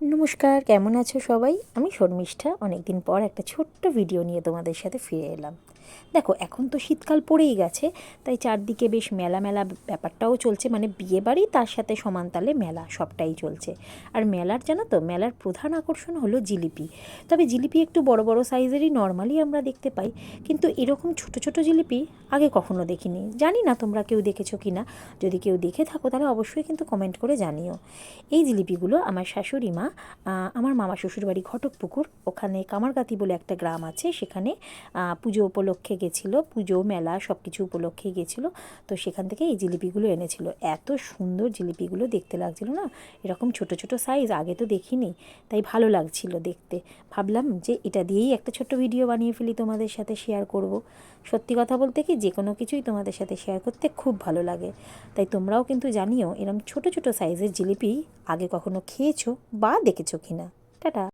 নমস্কার, কেমন আছো সবাই? আমি শর্মিষ্ঠা। অনেকদিন পর একটা ছোট্ট ভিডিও নিয়ে তোমাদের সাথে ফিরে এলাম। দেখো, এখন তো শীতকাল পড়েই গেছে, তাই চারদিকে বেশ মেলা মেলা ব্যাপারটাও চলছে। মানে বিয়ে বাড়ি, তার সাথে সমান তালে মেলা, সবটাই চলছে। আর মেলার, জানো তো, মেলার প্রধান আকর্ষণ হলো জিলিপি। তবে জিলিপি একটু বড় বড় সাইজেরই নর্মালি আমরা দেখতে পাই। কিন্তু এরকম ছোট ছোট জিলিপি আগে কখনো দেখিনি। জানি না তোমরা কেউ দেখেছ কি না যদি কেউ দেখে থাকো, তাহলে অবশ্যই কিন্তু কমেন্ট করে জানিও। এই জিলিপিগুলো আমার শাশুড়ি মা আমার মামা শ্বশুরবাড়ি ঘটকপুকুর, ওখানে কামারগাতি বলে একটা গ্রাম আছে, সেখানে পুজো উপলক্ষে গেছিল, পুজো, মেলা সব কিছু উপলক্ষে গেছিল, তো সেখান থেকে এই জিলিপিগুলো এনেছিল। এত সুন্দর জিলিপিগুলো দেখতে লাগছিল না? এরকম ছোট ছোট সাইজ আগে তো দেখিনি, তাই ভালো লাগছিল দেখতে। ভাবলাম যে এটা দিয়েই একটা ছোট্ট ভিডিও বানিয়ে ফেলি তোমাদের সাথে শেয়ার করব। সত্যি কথা বলতে কি, যে কোনো কিছুই তোমাদের সাথে শেয়ার করতে খুব ভালো লাগে। তাই তোমরাও কিন্তু জানিও এরকম ছোট ছোট সাইজের জিলিপি আগে কখনো খেয়েছো বা দেখেছ কিনা। টাটা।